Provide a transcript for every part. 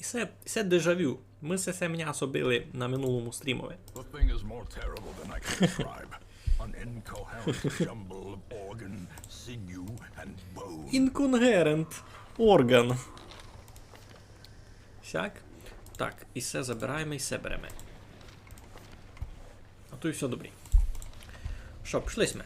І це, це дежавю. Ми це все м'ясо били на минулому стрімові. Інконгерент. Орган. Сяк. Так, і все забираємо, і все беремо. А то і все добрі. Що, пішли ми.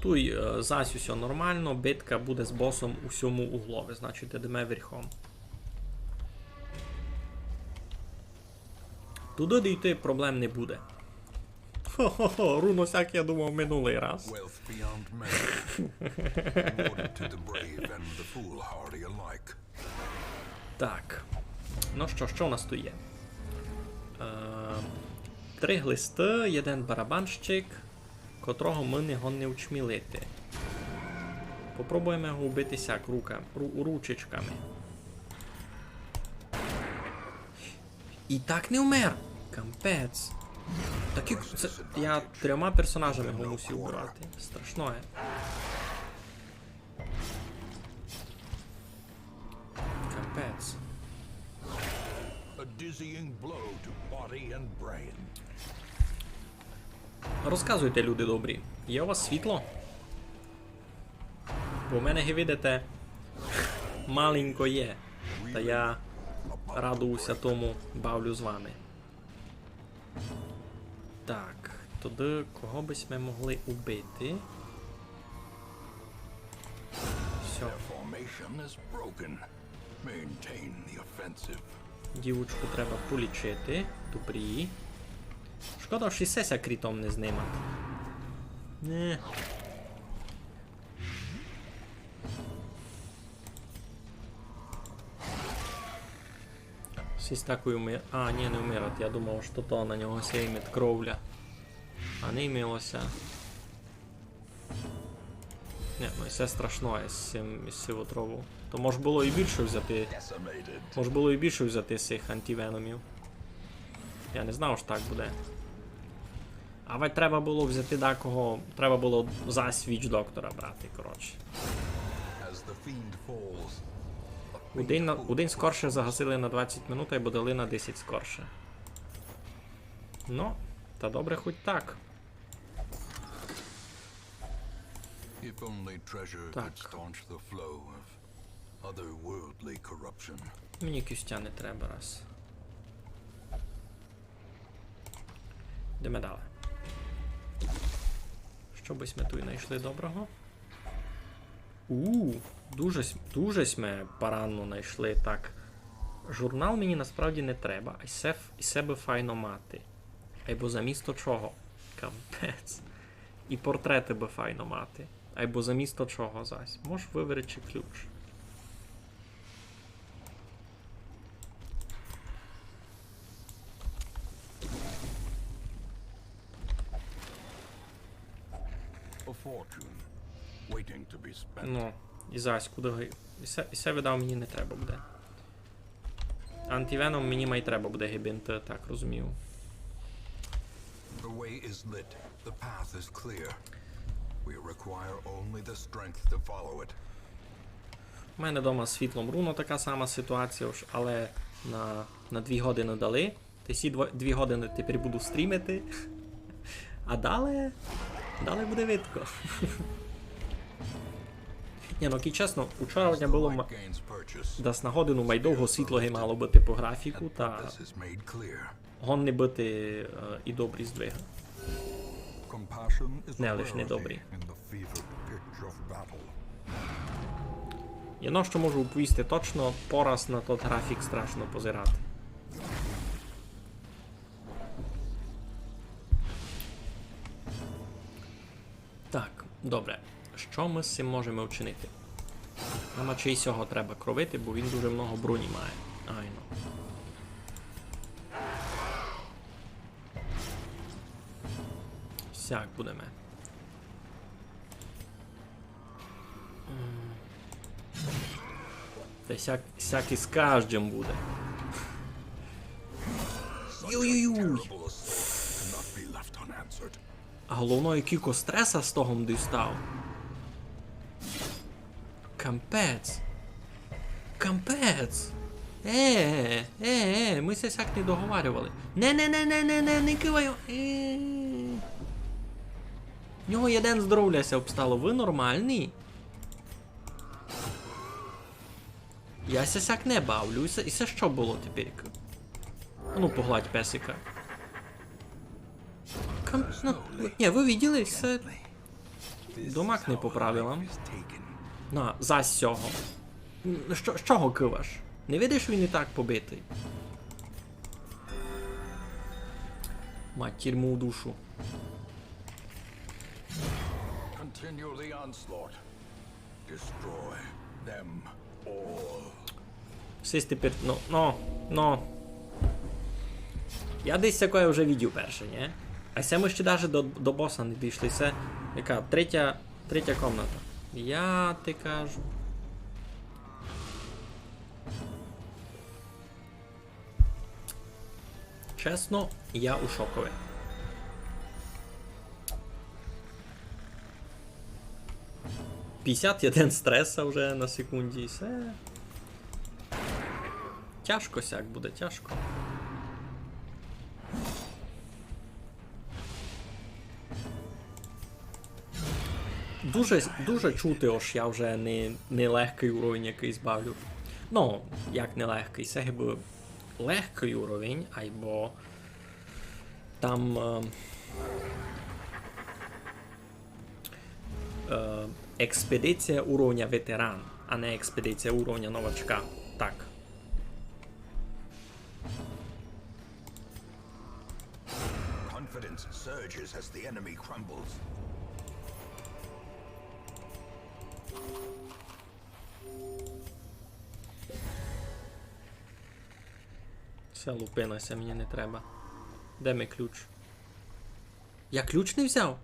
Туй е, зась усе нормально, битка буде з босом у всьому углові, значить йдемо верхом. Туди дійти проблем не буде. Хо-хо-хо, руносяк я думав минулий раз. Так. Ну що, що у нас тут є? Е, три глисти, один барабанщик, котрого ми не учмілити. Попробуємо його вбити сяк рука, ру, ручечками. І так не вмер! Кампець. Такі, це, я трьома персонажами його мусив вбирати. Страшно. е. Розказуйте, люди добрі, є у вас світло? Бо в мене, ви видите, маленько є. Та я радуюся тому, бавлю з вами. Так, тоді кого бись ми могли убити? Все, дівочку треба полічити. Добрі. Шкода, що і сеся крітом не знимати. Не. Сісь такою ми. А, ні, не вмирать. Я думав, що то на нього сеймить кровля. А не імілося. Ні, ну і все страшно із сивотрову. То може було і більше взяти. Може було і більше взяти цих антивеномів. Я не знав, що так буде. Але треба було взяти декого. Треба було за свіч доктора брати, коротше. As the fiend falls, У день, на, скорше загасили на 20 минут, а й дали на 10 скорше. Ну, та добре хоч так. Так. Мені кістя не треба раз. Йдемо далі. Що бись ми тут знайшли доброго? У, дуже, дуже сме паранно знайшли. Так. Журнал мені насправді не треба, а і себе файно мати. Або замісто чого? Капець. І портрети би файно мати. Або замісто чого зась. Можеш виберечи ключ. Ну, і зась, куди ги. І се, і се видав мені не треба буде. Антивеном мені май треба буде гибінти, так розумію. The way is lit. The path is clear. We require only the strength to follow it. У мене вдома з світлом руно така сама ситуація, але на, на 2 години дали. Та всі 2 години тепер буду стрімити. А далі. Далі буде видко. Ні, ну ки чесно, As було десь на годину майдовго світло ги мало бути по графіку, та this is гон не бути е, і добрі. Compassion Не, a лиш не добрі. Єно, що можу оповісти точно, пораз на тот графік страшно позирати. Добре. Що ми з цим можемо вчинити? Нам чи цього треба кровити, бо він дуже много броні має. Айно. Сяк будемо. Та сяк, сяк і з кожним буде. Юй-юй-юй. А головною кілько стреса з того дістав. Кампець. Кампець! Е, е, е, ми сяк не договарювали. Не, не, киваю. Е. Нього один здоровляся обстало. Ви нормальний? Я ся сяк не бавлю. І це, що було тепер? Ну, погладь песика. Кам... Ну, ні, ви виділи, це... Домак не по правилам. На, зась цього. М, Що, з чого киваш? Не видиш, він і так побитий. Мать, тюрму в душу. Continue the onslaught. Destroy them all. Сись тепер, ну, ну, ну. Я десь таке вже відео перше, ні? А це ми ще навіть до, до боса не дійшли. Це яка? Третя, третя комната. Я ти кажу. Чесно, я у шокові. Один стреса вже на секунді і все. Тяжко сяк буде, тяжко. Дуже, дуже чути, ось я вже не, легкий уровень якийсь бавлю. Ну, як не легкий, це якби легкий уровень, або там. Е, е, експедиція уровня ветеран, а не експедиція уровня новачка. Так. Confidence surges as the enemy crumbles. Все, лупинася, мені не треба. Де мій ключ? Я ключ не взяв?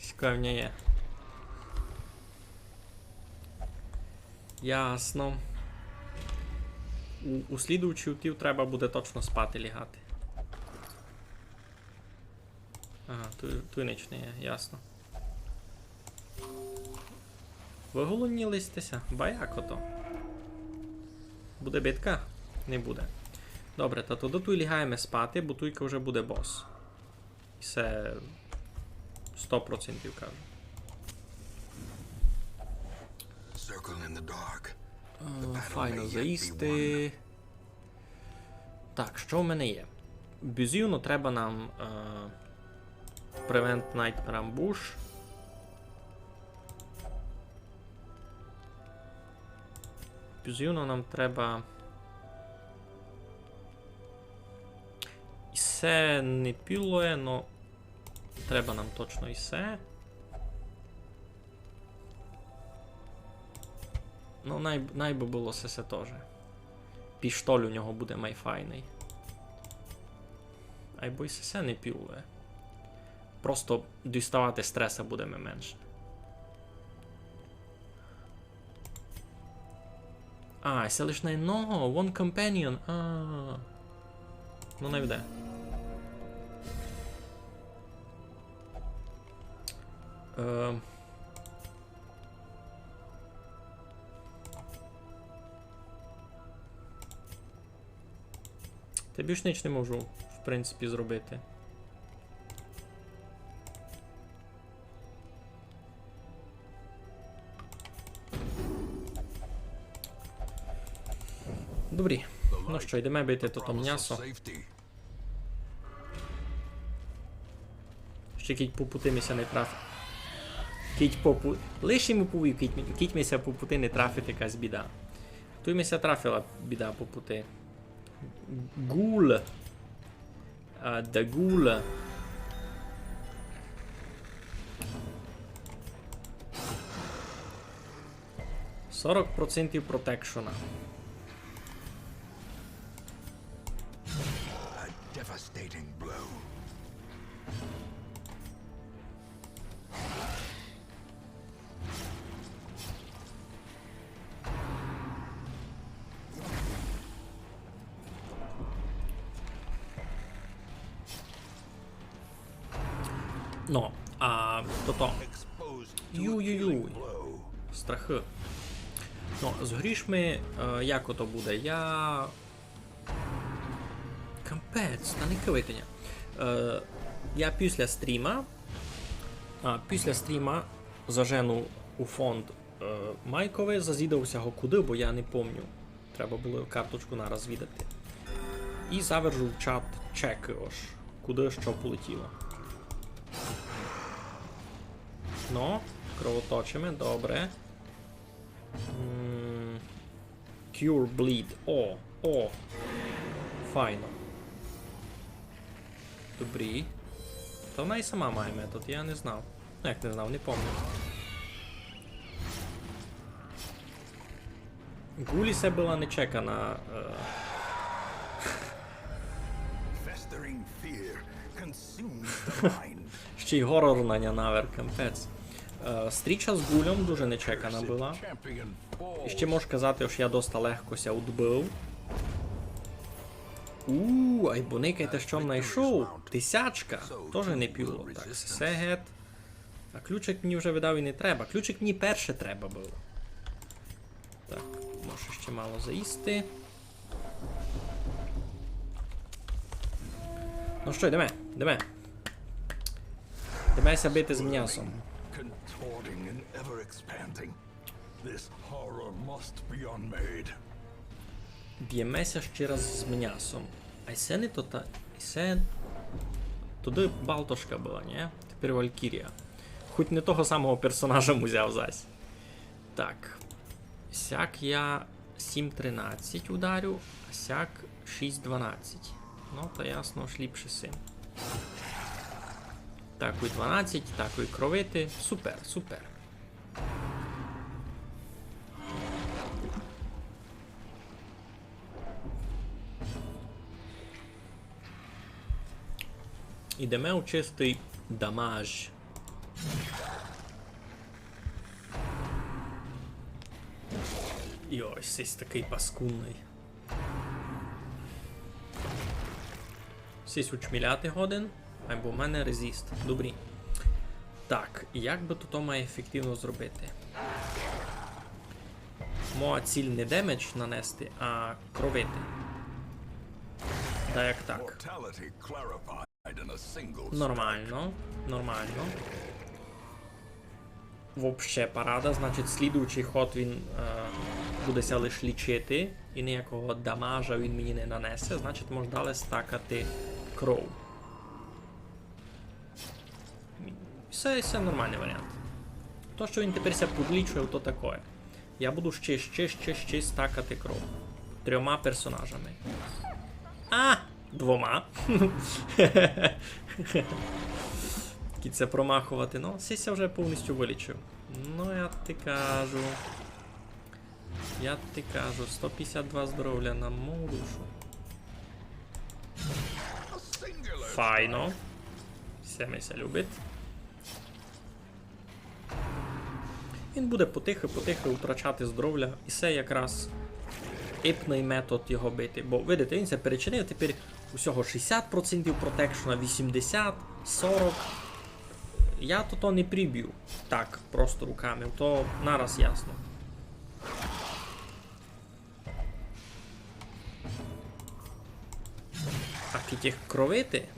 Цікавня є. Ясно. У, у слідуючих утів треба буде точно спати лягати. Ага, є, ясно. Ви голоднілистеся? Баяк ото. Буде битка? Не буде. Добре, та тоді туй лягаємо спати, бо туйка вже буде бос. І це 100% кажу. Е, Файно заїсти. Так, що в мене є? Бюзівно треба нам е, Prevent Nightmare Ambush. Бюзівно нам треба. Ісе не пілує, но треба нам точно ісе. Ну, най, най би було сесе теж. Піштоль у нього буде майфайний. Айбо й сесе не пілує. Просто діставати стреса буде менше. А, це лиш одного, one companion. А. Ну не йде. Е, Та більш ніч не можу, в принципі, зробити. Добрі. Ну що, йдемо бити то м'ясо. Ще кіть по пути мися не трафить. Кіть по пу... Лиш йому повів, кіть, кіть мися по пути не трафить якась біда. Тут мися трафила біда по пути. Гул. А, да гул. Сорок процентів протекшена. Ну, а то то. Exposed to a Ю-ю-ю. Страхи. Ну, з грішми, е, як ото буде? Я. Кампець, та не кивитиня. Е, я після стріма. А, після стріма зажену у фонд е, Майкове, зазідався го куди, бо я не помню. Треба було карточку нараз віддати. І завержу в чат чеки ось, куди що полетіло. Ну, кровоточимо, добре. Cure Bleed. О, о. Файно. Добрі. Та вона і сама має метод, я не знав. Ну як не знав, не пам'ятаю. Гулісе була не чекана. Е, ще й горорна нянавер, кампець. Е, стріча з гулем дуже нечекана була. І ще можеш казати, що я доста легко ся утбив. Ууу, ай боникайте, що знайшов. Тисячка. Теж не піло. Так, сегет. А ключик мені вже видав і не треба. Ключик мені перше треба було. Так, можу ще мало заїсти. Ну що, йдемо, йдемо. Йдемеся бити з м'ясом hoarding and ever expanding. This horror must be unmade. Б'ємеся ще раз з м'ясом. Айсен це то та... Це... Туди Балтошка була, ні? Тепер Валькірія. Хоч не того самого персонажа музяв зась. Так. Сяк я 7.13 ударю, а сяк 6.12. Ну, то ясно, ж син. Такуй 12, такуй кровити. Супер, супер. Ідеме у чистий дамаж. І ось такий паскунний. Сісь учміляти годин або в мене резист. Добрі. Так, як би то має ефективно зробити? Моя ціль не демедж нанести, а кровити. Да як так. Нормально, нормально. Вообще парада, значить, слідуючий ход він е, будеся лише лічити, і ніякого дамажа він мені не нанесе, значить може далі стакати кров. Все, все нормальний варіант. То, що він тепер ся подлічує, то таке. Я буду ще, ще, ще, ще стакати кров. Трьома персонажами. А! Двома. Це промахувати. Ну, сіся вже повністю вилічив. Ну, я ти кажу. Я ти кажу, 152 здоров'я на мою душу. Файно. Все мися любить. Він буде потихи-потихи втрачати здоров'я, і це якраз іпний метод його бити. Бо видите, він це перечинив, тепер усього 60% протекшена, 80, 40. Я то то не приб'ю так, просто руками, то нараз ясно. А тих кровити,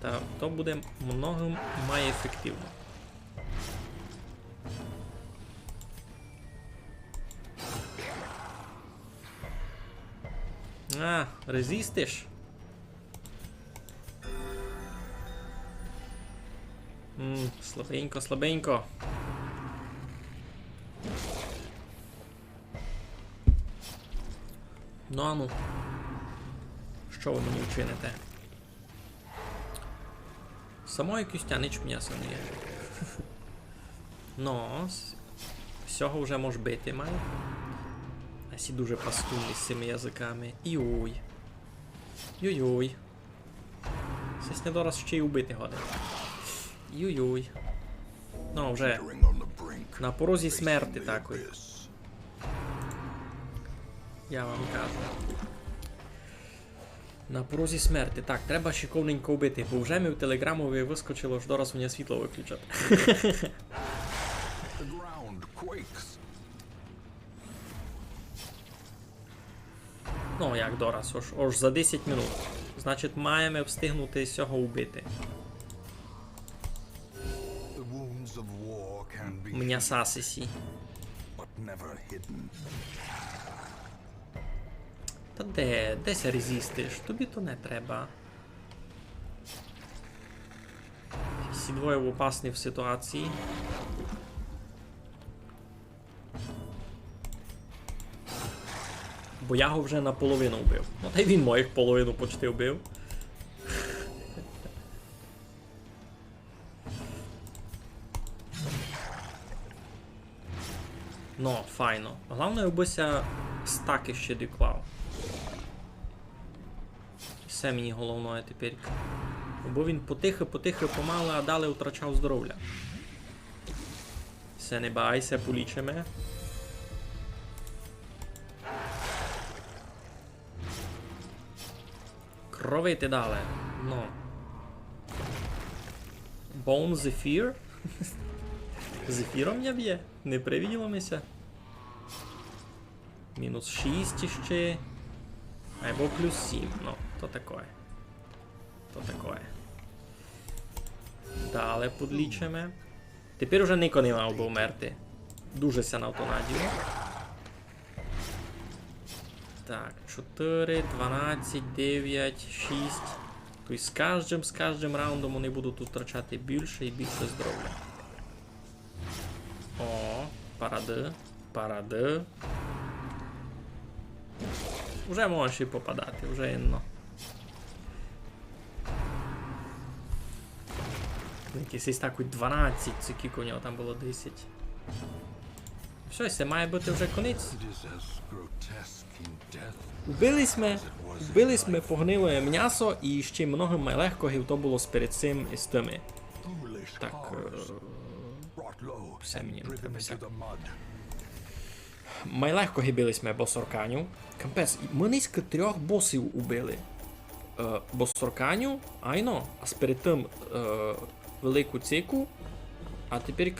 та то буде многим має ефективно. А, резистиш? Ммм, слабенько, слабенько. Ну а ну. Що ви мені вчините? Самої кюстянич м'яса не є. Ну, всього вже може бити має. А сі дуже паскудні з цими язиками. Іуй. Юй-юй. Сесь недораз ще й убити годин. Юй-юй. Ну, вже на порозі смерти такої. Я вам кажу. На порозі смерти. Так, треба shikovненько вбити, бо вже ми в телеграмові вискочило, що зараз мені світло виключать. Ну, як дораз, ож, ож за 10 минут. Значить, маємо встигнути цього вбити. Never hidden. Та де? Десь резістиш? Тобі то не треба. Всі двоє в опасній в ситуації. Бо я його вже наполовину вбив. Ну та й він моїх половину почти вбив. Ну, файно. Головне, обися стаки ще доклав. Все мені головне тепер. Бо він потихо, помало, а далі втрачав здоров'я. Все, не байся, полічимо. Кровити далі. Ну. Bone Zephyr? Зефіром я б'є? Не привіділося? Мінус 6 іще. Або плюс 7. Ну, то таке. То таке. Далі подлічимо. Тепер уже Нико не мав би вмерти. Дуже ся на то надію. Так, 4, 12, 9, 6. Тобто з кожним, з кожним раундом вони будуть втрачати більше і більше здоров'я. О, паради, паради. Вже можеш і попадати, вже інно. Якийсь так 12, це у нього там було 10. Все, це має бути вже конець. Вбились ми, вбились ми, погниле м'ясо і ще много майлегкогів то було з перед цим і з тими. Так, е, все мені не треба. Майлегко гибились ми босорканю. Кампець, ми низько трьох босів убили. Е, босорканю, айно, а з перед тим е, велику цику, а тепер